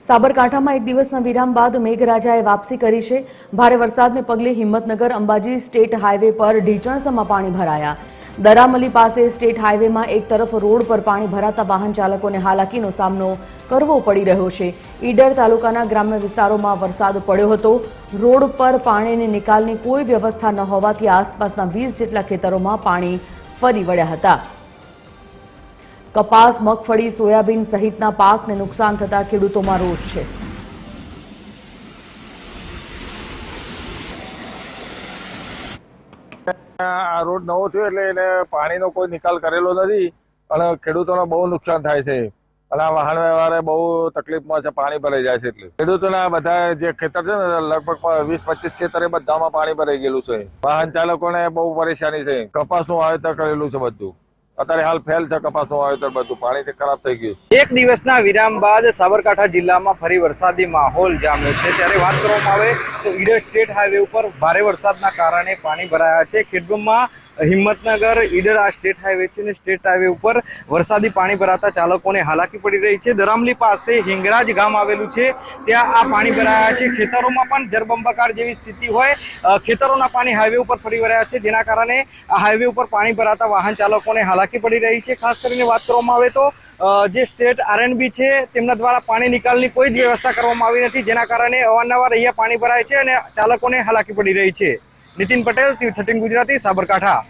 સાબરકાંઠામાં એક દિવસના વિરામ બાદ મેઘરાજાએ વાપસી કરી છે. ભારે વરસાદને પગલે હિંમતનગર, અંબાજી સ્ટેટ હાઈવે પર ઢીચણસમાં પાણી ભરાયા. દરામલી પાસે સ્ટેટ હાઈવેમાં એક તરફ રોડ પર પાણી ભરાતા વાહન ચાલકોને હાલાકીનો સામનો કરવો પડી રહ્યો છે. ઈડર તાલુકાના ગ્રામ્ય વિસ્તારોમાં વરસાદ પડ્યો હતો. રોડ પર પાણીની નિકાલની કોઈ વ્યવસ્થા ન હોવાથી આસપાસના વીસ જેટલા ખેતરોમાં પાણી ફરી વળ્યા હતા. કપાસ, મગફળી, સોયાબીન સહિતના પાકને નુકસાન થતા ખેડૂતોમાં રોષ છે. આ રોડ નવો થયો એટલે એને પાણીનો કોઈ નિકાલ કરેલો નથી, અને ખેડૂતોને બહુ નુકસાન થાય છે. અને આ વાહન વ્યવહારે બહુ તકલીફમાં છે, પાણી ભરાઈ જાય છે એટલે. ખેડૂતોના બધા જે ખેતર છે ને, લગભગ વીસ પચીસ ખેતરે બધામાં પાણી ભરાઈ ગયેલું છે. વાહન ચાલકોને બહુ પરેશાની છે. કપાસનું વાવેતર કરેલું છે બધું. અત્યારે હાલ ફેલ છે કપાસનું વાવેતર બધું. પાણીથી ખરાબ થઈ ગયું એક દિવસના વિરામ બાદ સાબરકાંઠા જિલ્લામાં ફરી વરસાદી માહોલ જામ્યો છે. ત્યારે વાત કરવામાં આવે તો ઈડર સ્ટેટ હાઈવે ઉપર ભારે વરસાદના કારણે પાણી ભરાયા છે. ખેડબ્રહ્મા હિંમતનગર ઈડર આ સ્ટેટ હાઈવે છે ને સ્ટેટ હાઈવે ઉપર વરસાદી પાણી ભરાતા ચાલકોને હાલાકી પડી રહી છે. દરામલી પાસે હિંગરાજ ગામ આવેલું છે. ત્યાં આ પાણી ભરાયા છે. ખેતરોમાં પણ જરબંબકાર જેવી સ્થિતિ હોય ખેતરોના પાણી હાઈવે ઉપર ફરી વળ્યા છે. જેના કારણે આ હાઈવે ઉપર પાણી ભરાતા વાહન ચાલકોને હાલાકી પડી રહી છે. ખાસ કરીને વાત કરવામાં આવે તો જે સ્ટેટ આરએનબી છે, તેમના દ્વારા પાણી નિકાલની કોઈ જ વ્યવસ્થા કરવામાં આવી નથી, જેના કારણે અવારનવાર અહીંયા પાણી ભરાય છે અને ચાલકોને હાલાકી પડી રહી છે. નીતિન પટેલ થર્ટીન ગુજરાતી, સાબરકાંઠા.